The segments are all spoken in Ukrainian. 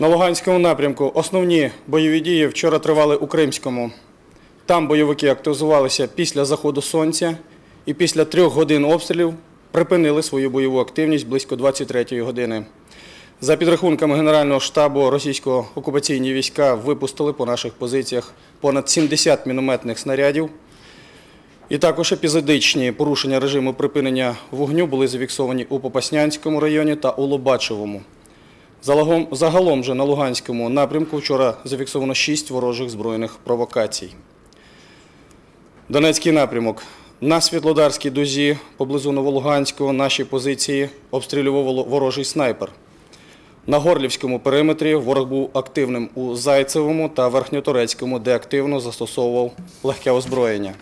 На Луганському напрямку основні бойові дії вчора тривали у Кримському. Там бойовики активізувалися після заходу сонця і після трьох годин обстрілів припинили свою бойову активність близько 23-ї години. За підрахунками Генерального штабу російсько-окупаційні війська випустили по наших позиціях понад 70 мінометних снарядів. І також епізодичні порушення режиму припинення вогню були зафіксовані у Попаснянському районі та у Лобачевому. Загалом, же на Луганському напрямку вчора зафіксовано 6 ворожих збройних провокацій. Донецький напрямок. На Світлодарській дузі поблизу Новолуганського наші позиції обстрілював ворожий снайпер. На Горлівському периметрі ворог був активним у Зайцевому та Верхньоторецькому, де активно застосовував легке озброєння.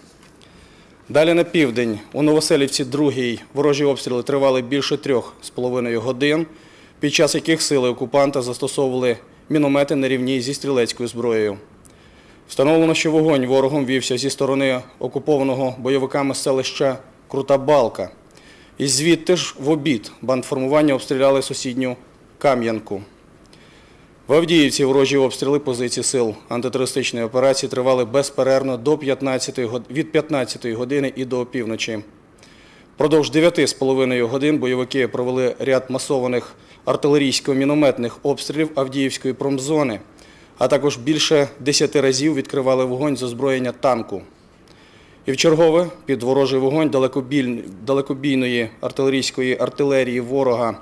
Далі на південь у Новоселівці 2 ворожі обстріли тривали більше трьох з половиною годин, під час яких сили окупанта застосовували міномети на рівні зі стрілецькою зброєю. Встановлено, що вогонь ворогом вівся зі сторони окупованого бойовиками селища Крута Балка. І звідти ж в обід бандформування обстріляли сусідню Кам'янку. В Авдіївці ворожі обстріли позицій сил антитерористичної операції тривали безперервно до 15 год- від 15 години і до опівночі. Продовж 9,5 годин бойовики провели ряд масованих артилерійсько-мінометних обстрілів Авдіївської промзони, а також більше 10 разів відкривали вогонь з озброєння танку. І в чергове під ворожий вогонь далекобійної артилерійської артилерії ворога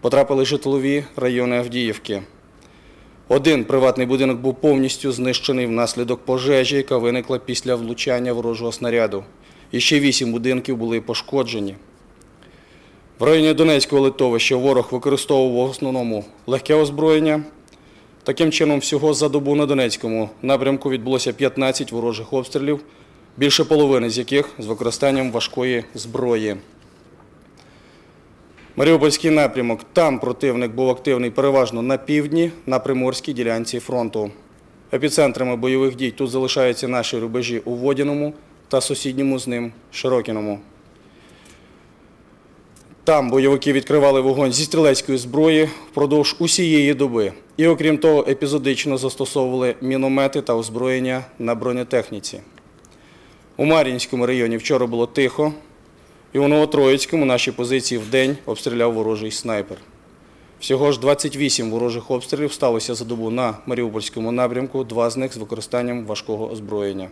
потрапили житлові райони Авдіївки. Один приватний будинок був повністю знищений внаслідок пожежі, яка виникла після влучання ворожого снаряду. І ще вісім будинків були пошкоджені. В районі Донецького литовища ворог використовував в основному легке озброєння. Таким чином, всього за добу на Донецькому напрямку відбулося 15 ворожих обстрілів, більше половини з яких з використанням важкої зброї. Маріупольський напрямок. Там противник був активний переважно на півдні, на приморській ділянці фронту. Епіцентрами бойових дій тут залишаються наші рубежі у Водяному та сусідньому з ним Широкіному. Там бойовики відкривали вогонь зі стрілецької зброї впродовж усієї доби. І, окрім того, епізодично застосовували міномети та озброєння на бронетехніці. У Мар'їнському районі вчора було тихо, і у Новотроїцькому наші позиції в день обстріляв ворожий снайпер. Всього ж 28 ворожих обстрілів сталося за добу на Маріупольському напрямку, два з них з використанням важкого озброєння.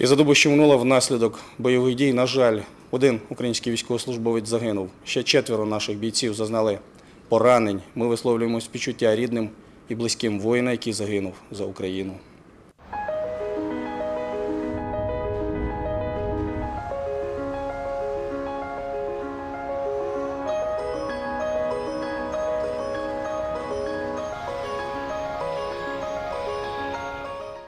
І за добу, що минула внаслідок бойових дій, на жаль, один український військовослужбовець загинув. Ще четверо наших бійців зазнали поранень. Ми висловлюємо співчуття рідним і близьким воїна, який загинув за Україну.